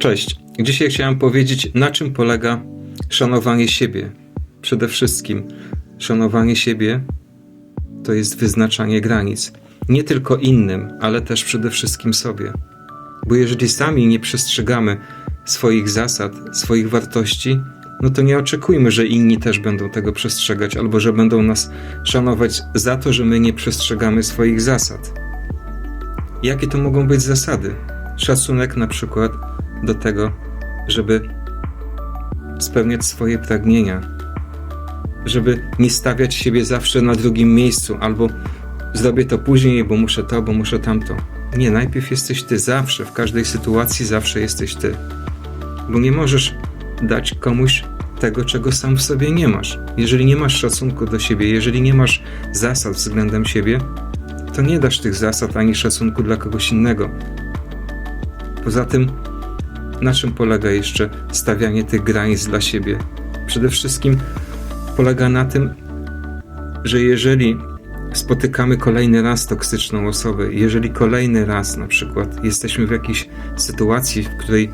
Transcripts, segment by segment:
Cześć. Dzisiaj chciałem powiedzieć, na czym polega szanowanie siebie. Przede wszystkim, szanowanie siebie to jest wyznaczanie granic. Nie tylko innym, ale też przede wszystkim sobie. Bo jeżeli sami nie przestrzegamy swoich zasad, swoich wartości, no to nie oczekujmy, że inni też będą tego przestrzegać, albo że będą nas szanować za to, że my nie przestrzegamy swoich zasad. Jakie to mogą być zasady? Szacunek na przykład do tego, żeby spełniać swoje pragnienia, żeby nie stawiać siebie zawsze na drugim miejscu, albo zrobię to później, bo muszę to, bo muszę tamto. Nie, najpierw jesteś ty, zawsze, w każdej sytuacji zawsze jesteś ty. Bo nie możesz dać komuś tego, czego sam w sobie nie masz. Jeżeli nie masz szacunku do siebie, jeżeli nie masz zasad względem siebie, to nie dasz tych zasad ani szacunku dla kogoś innego. Poza tym, na czym polega jeszcze stawianie tych granic dla siebie? Przede wszystkim polega na tym, że jeżeli spotykamy kolejny raz toksyczną osobę, jeżeli kolejny raz na przykład jesteśmy w jakiejś sytuacji, w której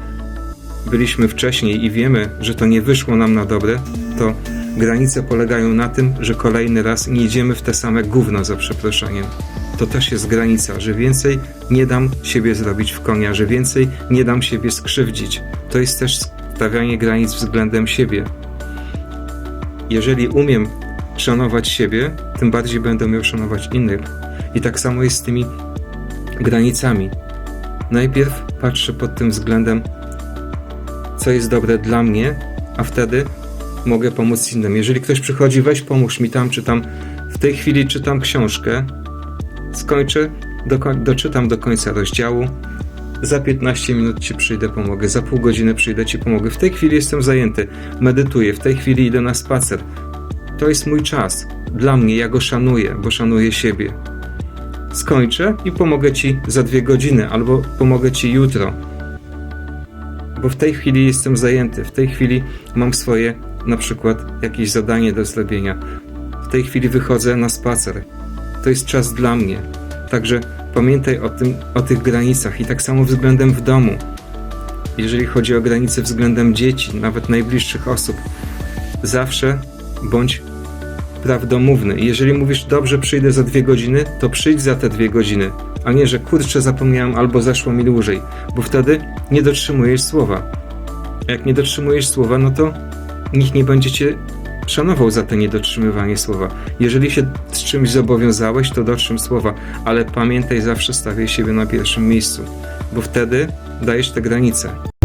byliśmy wcześniej i wiemy, że to nie wyszło nam na dobre, to granice polegają na tym, że kolejny raz nie idziemy w te same gówno za przeproszeniem. To też jest granica, że więcej nie dam siebie zrobić w konia, że więcej nie dam siebie skrzywdzić. To jest też stawianie granic względem siebie. Jeżeli umiem szanować siebie, tym bardziej będę miał szanować innych. I tak samo jest z tymi granicami. Najpierw patrzę pod tym względem, co jest dobre dla mnie, a wtedy mogę pomóc innym. Jeżeli ktoś przychodzi, weź pomóż mi tam, czy tam. W tej chwili czytam książkę, skończę, do, doczytam do końca rozdziału. Za 15 minut ci przyjdę, pomogę. Za pół godziny przyjdę ci, pomogę. W tej chwili jestem zajęty, medytuję, w tej chwili idę na spacer. To jest mój czas. Dla mnie, ja go szanuję, bo szanuję siebie. Skończę i pomogę ci za dwie godziny, albo pomogę ci jutro. Bo w tej chwili jestem zajęty, w tej chwili mam swoje, na przykład, jakieś zadanie do zrobienia. W tej chwili wychodzę na spacer. To jest czas dla mnie. Także pamiętaj o, tym, o tych granicach i tak samo względem w domu. Jeżeli chodzi o granice względem dzieci, nawet najbliższych osób, zawsze bądź prawdomówny. Jeżeli mówisz, dobrze, przyjdę za dwie godziny, to przyjdź za te dwie godziny, a nie, że kurczę, zapomniałem albo zaszło mi dłużej, bo wtedy nie dotrzymujesz słowa. A jak nie dotrzymujesz słowa, no to nikt nie będzie cię szanował za to niedotrzymywanie słowa. Jeżeli się z czymś zobowiązałeś, to dotrzym słowa, ale pamiętaj zawsze stawiaj siebie na pierwszym miejscu, bo wtedy dajesz te granice.